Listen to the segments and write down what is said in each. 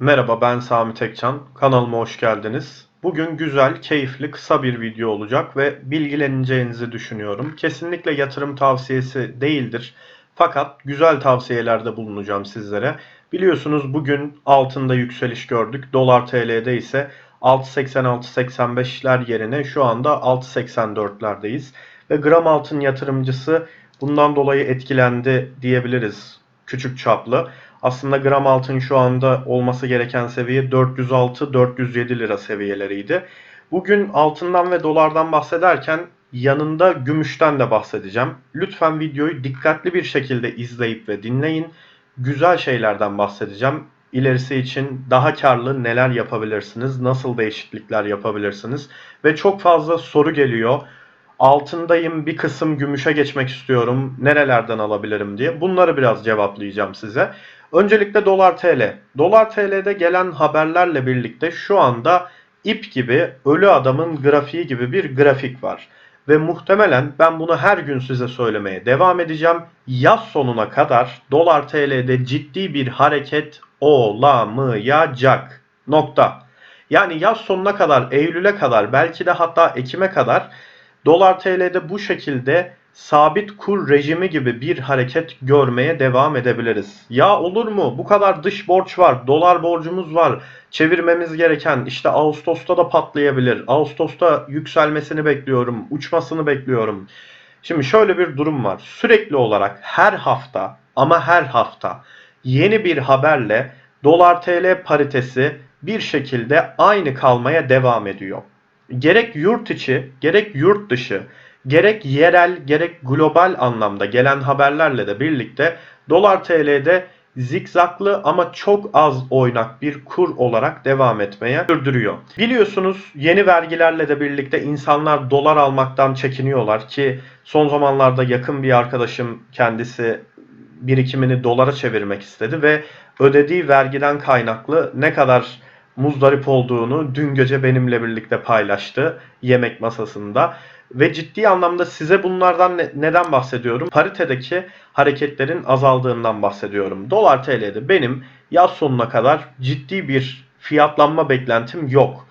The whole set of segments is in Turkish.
Merhaba ben Sami Tekcan. Kanalıma hoş geldiniz. Bugün güzel, keyifli, kısa bir video olacak ve bilgileneceğinizi düşünüyorum. Kesinlikle yatırım tavsiyesi değildir. Fakat güzel tavsiyelerde bulunacağım sizlere. Biliyorsunuz bugün altında yükseliş gördük. Dolar TL'de ise 6.86-85'ler yerine şu anda 6.84'lerdeyiz. Ve gram altın yatırımcısı bundan dolayı etkilendi diyebiliriz küçük çaplı. Aslında gram altın şu anda olması gereken seviye 406-407 lira seviyeleriydi. Bugün altından ve dolardan bahsederken yanında gümüşten de bahsedeceğim. Lütfen videoyu dikkatli bir şekilde izleyip ve dinleyin. Güzel şeylerden bahsedeceğim. İlerisi için daha karlı neler yapabilirsiniz, nasıl değişiklikler yapabilirsiniz ve çok fazla soru geliyor altındayım bir kısım gümüşe geçmek istiyorum. Nerelerden alabilirim diye. Bunları biraz cevaplayacağım size. Öncelikle dolar TL. Dolar TL'de gelen haberlerle birlikte şu anda ip gibi ölü adamın grafiği gibi bir grafik var. Ve muhtemelen ben bunu her gün size söylemeye devam edeceğim. Yaz sonuna kadar dolar TL'de ciddi bir hareket olamayacak. Nokta. Yani yaz sonuna kadar, Eylül'e kadar, belki de hatta Ekim'e kadar Dolar TL'de bu şekilde sabit kur rejimi gibi bir hareket görmeye devam edebiliriz. Ya olur mu? Bu kadar dış borç var, dolar borcumuz var. Çevirmemiz gereken işte Ağustos'ta da patlayabilir. Ağustos'ta yükselmesini bekliyorum, uçmasını bekliyorum. Şimdi şöyle bir durum var. Sürekli olarak her hafta ama her hafta yeni bir haberle dolar TL paritesi bir şekilde aynı kalmaya devam ediyor gerek yurt içi gerek yurt dışı gerek yerel gerek global anlamda gelen haberlerle de birlikte dolar TL'de zikzaklı ama çok az oynak bir kur olarak devam etmeye sürdürüyor. Biliyorsunuz yeni vergilerle de birlikte insanlar dolar almaktan çekiniyorlar ki son zamanlarda yakın bir arkadaşım kendisi birikimini dolara çevirmek istedi ve ödediği vergiden kaynaklı ne kadar muzdarip olduğunu dün gece benimle birlikte paylaştı yemek masasında. Ve ciddi anlamda size bunlardan ne, neden bahsediyorum? Paritedeki hareketlerin azaldığından bahsediyorum. Dolar TL'de benim yaz sonuna kadar ciddi bir fiyatlanma beklentim yok.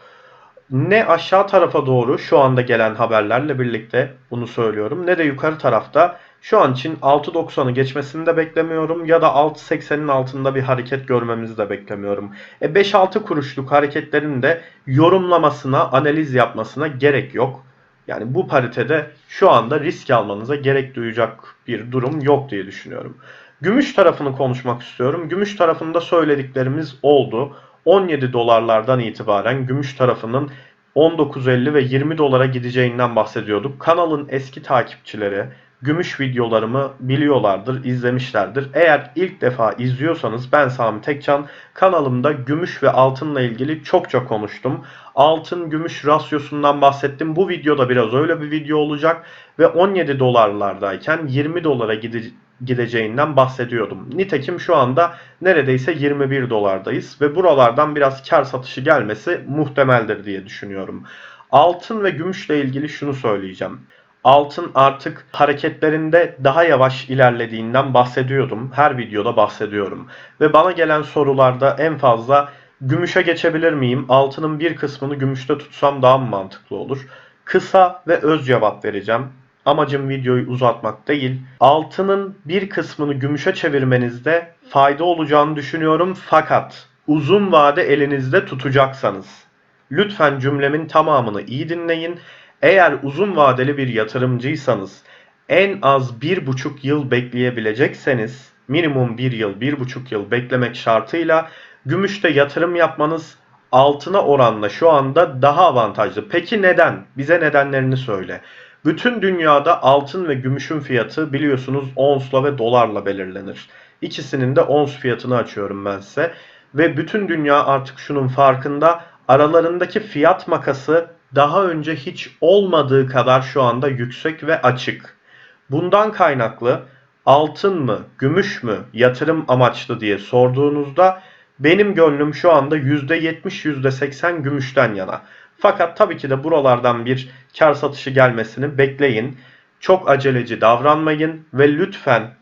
Ne aşağı tarafa doğru şu anda gelen haberlerle birlikte bunu söylüyorum ne de yukarı tarafta şu an için 6.90'ı geçmesini de beklemiyorum ya da 6.80'in altında bir hareket görmemizi de beklemiyorum. E 5-6 kuruşluk hareketlerin de yorumlamasına, analiz yapmasına gerek yok. Yani bu paritede şu anda risk almanıza gerek duyacak bir durum yok diye düşünüyorum. Gümüş tarafını konuşmak istiyorum. Gümüş tarafında söylediklerimiz oldu. 17 dolarlardan itibaren gümüş tarafının 19.50 ve 20 dolara gideceğinden bahsediyorduk. Kanalın eski takipçileri, gümüş videolarımı biliyorlardır, izlemişlerdir. Eğer ilk defa izliyorsanız ben Sami Tekcan kanalımda gümüş ve altınla ilgili çokça konuştum. Altın gümüş rasyosundan bahsettim. Bu videoda biraz öyle bir video olacak ve 17 dolarlardayken 20 dolara gide gideceğinden bahsediyordum. Nitekim şu anda neredeyse 21 dolardayız ve buralardan biraz kar satışı gelmesi muhtemeldir diye düşünüyorum. Altın ve gümüşle ilgili şunu söyleyeceğim altın artık hareketlerinde daha yavaş ilerlediğinden bahsediyordum. Her videoda bahsediyorum. Ve bana gelen sorularda en fazla gümüşe geçebilir miyim? Altının bir kısmını gümüşte tutsam daha mı mantıklı olur? Kısa ve öz cevap vereceğim. Amacım videoyu uzatmak değil. Altının bir kısmını gümüşe çevirmenizde fayda olacağını düşünüyorum fakat uzun vade elinizde tutacaksanız lütfen cümlemin tamamını iyi dinleyin eğer uzun vadeli bir yatırımcıysanız en az bir buçuk yıl bekleyebilecekseniz minimum bir yıl, bir buçuk yıl beklemek şartıyla gümüşte yatırım yapmanız altına oranla şu anda daha avantajlı. Peki neden? Bize nedenlerini söyle. Bütün dünyada altın ve gümüşün fiyatı biliyorsunuz onsla ve dolarla belirlenir. İkisinin de ons fiyatını açıyorum ben size. Ve bütün dünya artık şunun farkında aralarındaki fiyat makası daha önce hiç olmadığı kadar şu anda yüksek ve açık. Bundan kaynaklı altın mı, gümüş mü yatırım amaçlı diye sorduğunuzda benim gönlüm şu anda %70 %80 gümüşten yana. Fakat tabii ki de buralardan bir kar satışı gelmesini bekleyin. Çok aceleci davranmayın ve lütfen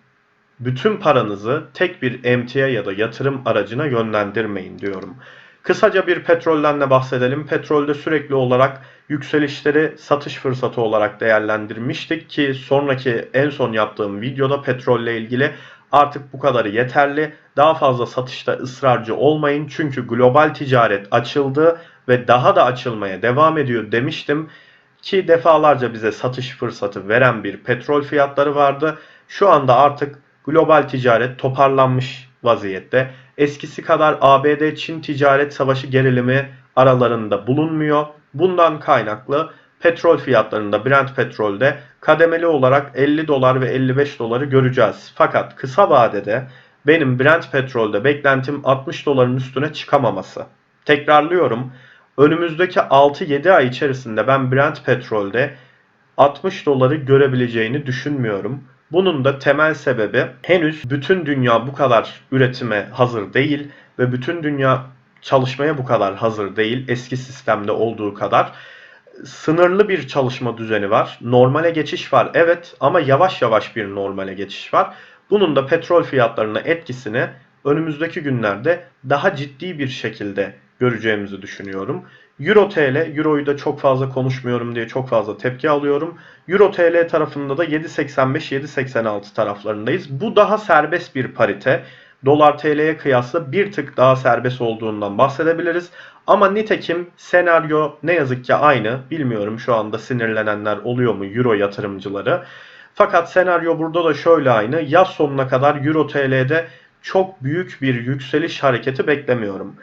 bütün paranızı tek bir emtia ya da yatırım aracına yönlendirmeyin diyorum. Kısaca bir petrolden de bahsedelim. Petrolde sürekli olarak yükselişleri satış fırsatı olarak değerlendirmiştik ki sonraki en son yaptığım videoda petrolle ilgili artık bu kadarı yeterli. Daha fazla satışta ısrarcı olmayın çünkü global ticaret açıldı ve daha da açılmaya devam ediyor demiştim ki defalarca bize satış fırsatı veren bir petrol fiyatları vardı. Şu anda artık global ticaret toparlanmış vaziyette. Eskisi kadar ABD-Çin ticaret savaşı gerilimi aralarında bulunmuyor. Bundan kaynaklı petrol fiyatlarında Brent petrolde kademeli olarak 50 dolar ve 55 doları göreceğiz. Fakat kısa vadede benim Brent petrolde beklentim 60 doların üstüne çıkamaması. Tekrarlıyorum. Önümüzdeki 6-7 ay içerisinde ben Brent petrolde 60 doları görebileceğini düşünmüyorum. Bunun da temel sebebi henüz bütün dünya bu kadar üretime hazır değil ve bütün dünya çalışmaya bu kadar hazır değil eski sistemde olduğu kadar. Sınırlı bir çalışma düzeni var. Normale geçiş var evet ama yavaş yavaş bir normale geçiş var. Bunun da petrol fiyatlarına etkisini önümüzdeki günlerde daha ciddi bir şekilde göreceğimizi düşünüyorum. Euro TL, Euro'yu da çok fazla konuşmuyorum diye çok fazla tepki alıyorum. Euro TL tarafında da 7.85-7.86 taraflarındayız. Bu daha serbest bir parite. Dolar TL'ye kıyasla bir tık daha serbest olduğundan bahsedebiliriz. Ama nitekim senaryo ne yazık ki aynı. Bilmiyorum şu anda sinirlenenler oluyor mu Euro yatırımcıları. Fakat senaryo burada da şöyle aynı. Yaz sonuna kadar Euro TL'de çok büyük bir yükseliş hareketi beklemiyorum.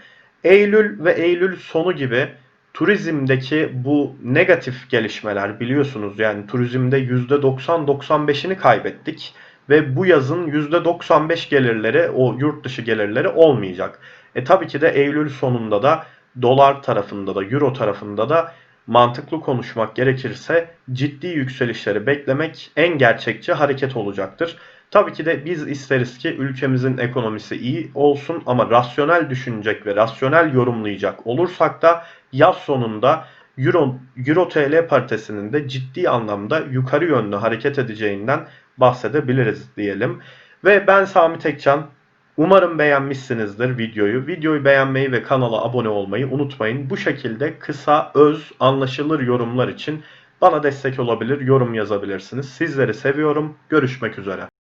Eylül ve Eylül sonu gibi turizmdeki bu negatif gelişmeler biliyorsunuz yani turizmde %90-95'ini kaybettik ve bu yazın %95 gelirleri o yurt dışı gelirleri olmayacak. E tabii ki de Eylül sonunda da dolar tarafında da euro tarafında da mantıklı konuşmak gerekirse ciddi yükselişleri beklemek en gerçekçi hareket olacaktır. Tabii ki de biz isteriz ki ülkemizin ekonomisi iyi olsun ama rasyonel düşünecek ve rasyonel yorumlayacak olursak da yaz sonunda Euro, Euro TL paritesinin de ciddi anlamda yukarı yönlü hareket edeceğinden bahsedebiliriz diyelim. Ve ben Sami Tekcan. Umarım beğenmişsinizdir videoyu. Videoyu beğenmeyi ve kanala abone olmayı unutmayın. Bu şekilde kısa, öz, anlaşılır yorumlar için bana destek olabilir, yorum yazabilirsiniz. Sizleri seviyorum. Görüşmek üzere.